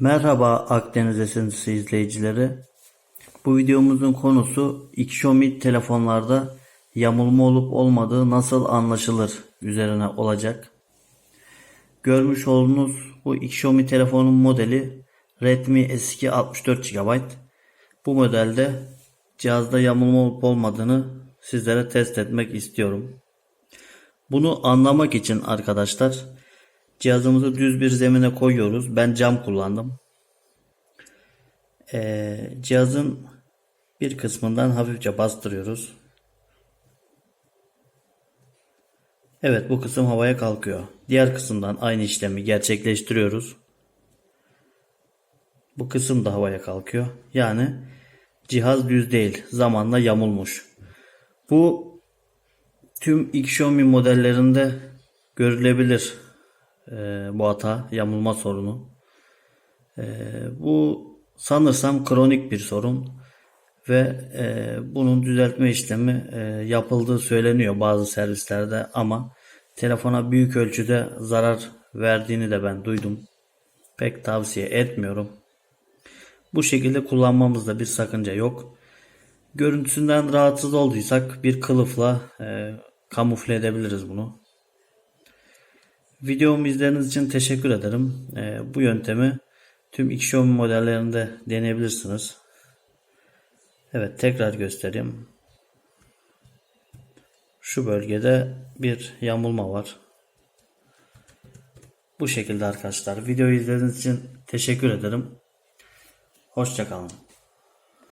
Merhaba Akdeniz Esintisi izleyicileri. Bu videomuzun konusu Xiaomi telefonlarda yamulma olup olmadığı nasıl anlaşılır üzerine olacak. Görmüş olduğunuz bu Xiaomi telefonun modeli Redmi S2 64 GB. Bu modelde cihazda yamulma olup olmadığını sizlere test etmek istiyorum. Bunu anlamak için arkadaşlar cihazımızı düz bir zemine koyuyoruz. Ben cam kullandım. Ee, cihazın bir kısmından hafifçe bastırıyoruz. Evet bu kısım havaya kalkıyor. Diğer kısımdan aynı işlemi gerçekleştiriyoruz. Bu kısım da havaya kalkıyor. Yani cihaz düz değil. Zamanla yamulmuş. Bu tüm Xiaomi modellerinde görülebilir e, bu hata, yamulma sorunu. E, bu sanırsam kronik bir sorun ve e, bunun düzeltme işlemi e, yapıldığı söyleniyor bazı servislerde ama telefona büyük ölçüde zarar verdiğini de ben duydum. Pek tavsiye etmiyorum. Bu şekilde kullanmamızda bir sakınca yok. Görüntüsünden rahatsız olduysak bir kılıfla e, kamufle edebiliriz bunu. Videomu izlediğiniz için teşekkür ederim. E, bu yöntemi tüm Xiaomi modellerinde deneyebilirsiniz. Evet tekrar göstereyim. Şu bölgede bir yamulma var. Bu şekilde arkadaşlar. Videoyu izlediğiniz için teşekkür ederim. Hoşçakalın.